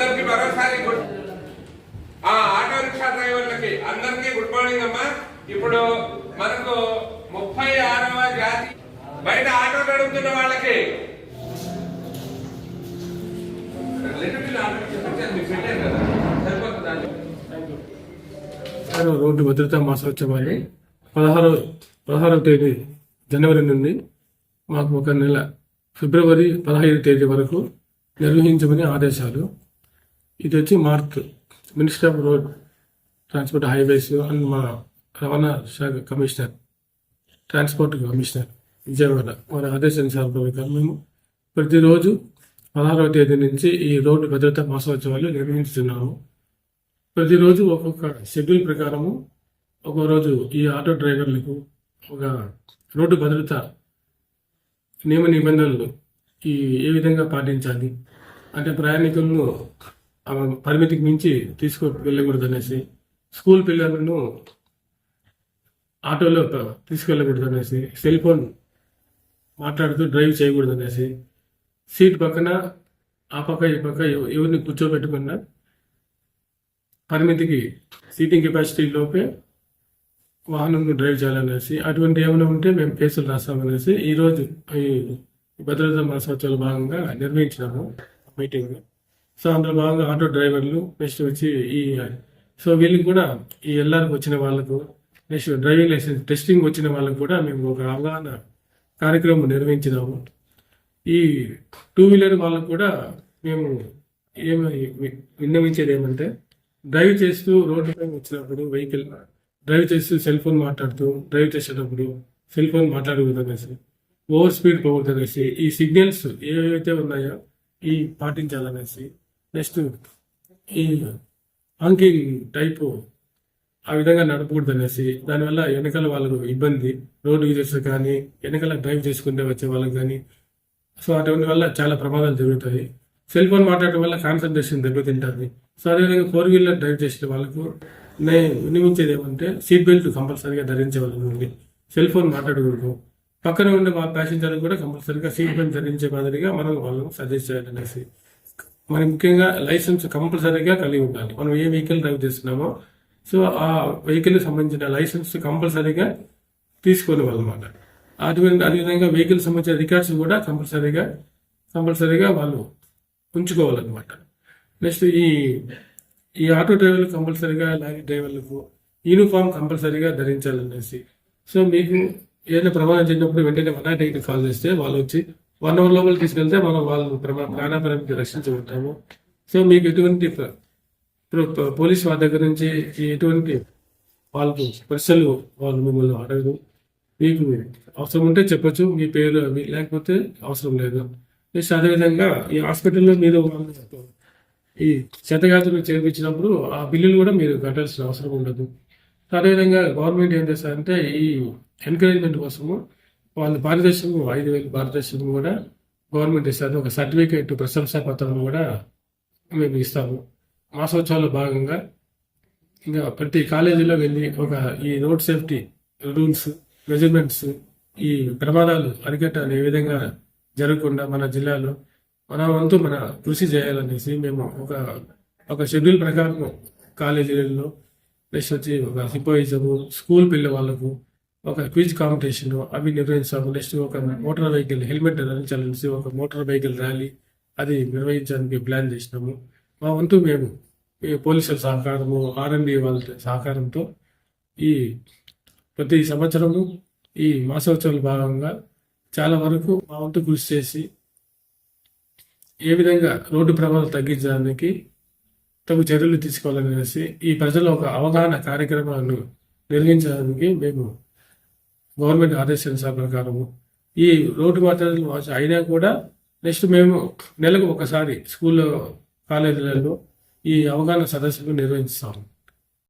మరోసారి గుడ్ ఆ auto rickshaw డ్రైవర్లకి అందరికీ గుడ్ మార్నింగ్ అమ్మా. ఇప్పుడు మనకు ముప్పై ఆరవ జాతి బయట ఆటో నడుపుతున్న వాళ్ళకి. రోడ్డు భద్రతా మాసోత్సవాన్ని పదహారవ పదహారవ తేదీ జనవరి నుండి మాకు ఒక నెల ఫిబ్రవరి పదహైదు తేదీ వరకు నిర్వహించమని ఆదేశాలు. ఇది వచ్చి MoRTH minister of road transport highways and మా రవాణా శాఖ కమిషనర్ ట్రాన్స్పోర్ట్ కమిషనర్ విజయవాడ. వారి ఆదేశానుసారం ప్రకారం మేము ప్రతిరోజు పదహారవ తేదీ నుంచి ఈ రోడ్డు భద్రతా మహోత్సవాలు నిర్వహిస్తున్నాము. ప్రతిరోజు ఒక్కొక్క షెడ్యూల్ ప్రకారము ఒక్కో రోజు ఈ ఆటో డ్రైవర్లకు ఒక రోడ్డు భద్రత నియమ నిబంధనలు ఈ ఏ విధంగా పాటించాలి? అంటే ప్రయాణికులను ఆమె పరిమితికి మించి తీసుకు వెళ్ళకూడదనేసి స్కూల్ పిల్లలను ఆటోలో తీసుకెళ్ళకూడదనేసి అనేసి సెల్ ఫోన్ మాట్లాడుతూ డ్రైవ్ చేయకూడదు అనేసి సీట్ పక్కన ఆ పక్క ఈ పక్క ఎవరిని కూర్చోబెట్టకుండా పరిమితికి సీటింగ్ కెపాసిటీ లోపే వాహనం డ్రైవ్ చేయాలనేసి అటువంటి ఏమైనా ఉంటే మేము కేసులు రాస్తామనేసి ఈరోజు ఈ భద్రతా మాసోత్సవాల భాగంగా నిర్వహించినాము మీటింగ్. సో అందులో భాగంగా ఆటో డ్రైవర్లు నెక్స్ట్ వచ్చి ఈ సో వీళ్ళకి కూడా ఈ ఎల్ఆర్కి వచ్చిన వాళ్ళకు నెక్స్ట్ డ్రైవింగ్ లైసెన్స్ టెస్టింగ్ వచ్చిన వాళ్ళకు కూడా మేము ఒక అవగాహన కార్యక్రమం నిర్వహించినాము. ఈ టూ వీలర్ వాళ్ళకు కూడా మేము ఏమి విన్నవించేది ఏమంటే డ్రైవ్ చేస్తూ రోడ్డుపై వచ్చినప్పుడు వెహికల్ డ్రైవ్ చేస్తూ సెల్ ఫోన్ మాట్లాడుతూ డ్రైవ్ చేసేటప్పుడు సెల్ ఫోన్ మాట్లాడకూడదనేసి ఓవర్ స్పీడ్ పోకూడదు అనేసి ఈ సిగ్నల్స్ ఏవైతే ఉన్నాయో ఈ పాటించాలనేసి నెక్స్ట్ ఈ హాంకింగ్ టైపు ఆ విధంగా నడపకూడదు అనేసి దానివల్ల వెనకాల వాళ్ళకు ఇబ్బంది రోడ్ యూజర్స్ కానీ వెనకాల డ్రైవ్ చేసుకుంటే వచ్చే వాళ్ళకి కానీ సో అటువంటి వల్ల చాలా ప్రమాదాలు జరుగుతాయి. సెల్ ఫోన్ మాట్లాడటం వల్ల కాన్సన్ట్రేషన్ దెబ్బతింటుంది. సో అదేవిధంగా ఫోర్ వీలర్ డ్రైవ్ చేసే వాళ్ళకు నేను వినిపించేది ఏమంటే సీట్ బెల్ట్ కంపల్సరీగా ధరించవలసి ఉంది సెల్ ఫోన్ మాట్లాడకూడదు. పక్కన ఉండే మా ప్యాసింజర్ కూడా కంపల్సరీగా సీట్ బెల్ట్ ధరించే మాదిరిగా మనం వాళ్ళకు సజెస్ట్ చేయాలనేసి. మరి ముఖ్యంగా లైసెన్స్ కంపల్సరీగా కలిగి ఉండాలి. మనం ఏ వెహికల్ డ్రైవ్ చేస్తున్నామో. సో ఆ వెహికల్ సంబంధించిన లైసెన్స్ కంపల్సరీగా తీసుకోనివ్వాలన్నమాట అటువంటి అదేవిధంగా వెహికల్ సంబంధించిన రికార్డ్స్ కూడా కంపల్సరీగా కంపల్సరీగా వాళ్ళు ఉంచుకోవాలన్నమాట. నెక్స్ట్ ఈ ఈ ఆటో డ్రైవర్లు కంపల్సరీగా లారీ డ్రైవర్లకు యూనిఫామ్ కంపల్సరీగా ధరించాలనేసి. సో మీకు ఏదైనా ప్రమాదం చేసినప్పుడు వెంటనే వన్ నాట్ ఎయిట్ కాల్ చేస్తే వాళ్ళు వచ్చి వన్ అవర్ లోపల తీసుకెళ్తే మనం వాళ్ళు ప్రమా ప్రాణాపరానికి రక్షించబడతాము సో మీకు ఎటువంటి ప్ర- పోలీస్ వారి దగ్గర నుంచి ఎటువంటి వాళ్ళకు ప్రశ్నలు వాళ్ళు మిమ్మల్ని అడగదు మీకు అవసరం ఉంటే చెప్పొచ్చు మీ పేరు అవి లేకపోతే అవసరం లేదు. నెక్స్ట్ అదేవిధంగా ఈ హాస్పిటల్లో మీరు ఈ శతగాతులు చేర్పించినప్పుడు ఆ బిల్లులు కూడా మీరు కట్టాల్సిన అవసరం ఉండదు. అదేవిధంగా గవర్నమెంట్ ఏం చేస్తారంటే ఈ ఎంకరేజ్మెంట్ కోసము వాళ్ళ పారితోషికం ఐదు వేలు పారితోషికం కూడా గవర్నమెంట్ ఇస్తుంది ఒక సర్టిఫికేట్ ప్రశంసా పత్రం కూడా మేము ఇస్తాము. మాసోత్సవాల్లో భాగంగా ఇంకా ప్రతి కాలేజీలో వెళ్ళి ఒక ఈ రోడ్ సేఫ్టీ రూల్స్ మెజర్మెంట్స్ ఈ ప్రమాదాలు అరికట్టాలి. ఏ విధంగా జరగకుండా మన జిల్లాలో మన వంతు మన కృషి చేయాలనేసి మేము ఒక ఒక షెడ్యూల్ ప్రకారం కాలేజీలలో నెక్స్ట్ వచ్చి ఒక సింపోయిజము స్కూల్ పిల్లవాళ్ళకు ఒక క్విజ్ కాంపిటీషన్ అవి నిర్వహించాము. నెక్స్ట్ ఒక మోటార్ వెహికల్ హెల్మెట్ ధరించాలని ఒక మోటార్ వెహికల్ ర్యాలీ అది నిర్వహించడానికి ప్లాన్ చేసినాము. మా వంతు మేము ఈ పోలీసుల సహకారము ఆర్ఎండి వాళ్ళ సహకారంతో ఈ ప్రతి సంవత్సరము ఈ మాసోత్సవాల భాగంగా చాలా వరకు మా వంతు కృషి చేసి ఏ విధంగా రోడ్డు ప్రమాదాలు తగ్గించడానికి తగు చర్యలు తీసుకోవాలనేసి ఈ ప్రజల ఒక అవగాహన కార్యక్రమాలను నిర్వహించడానికి మేము గవర్నమెంట్ ఆదేశాల ప్రకారము. ఈ రోడ్డు మాత్రలు అయినా కూడా నెక్స్ట్ మేము నెలకు ఒకసారి స్కూల్లో కాలేజీలలో ఈ అవగాహన సదస్సులు నిర్వహిస్తాము.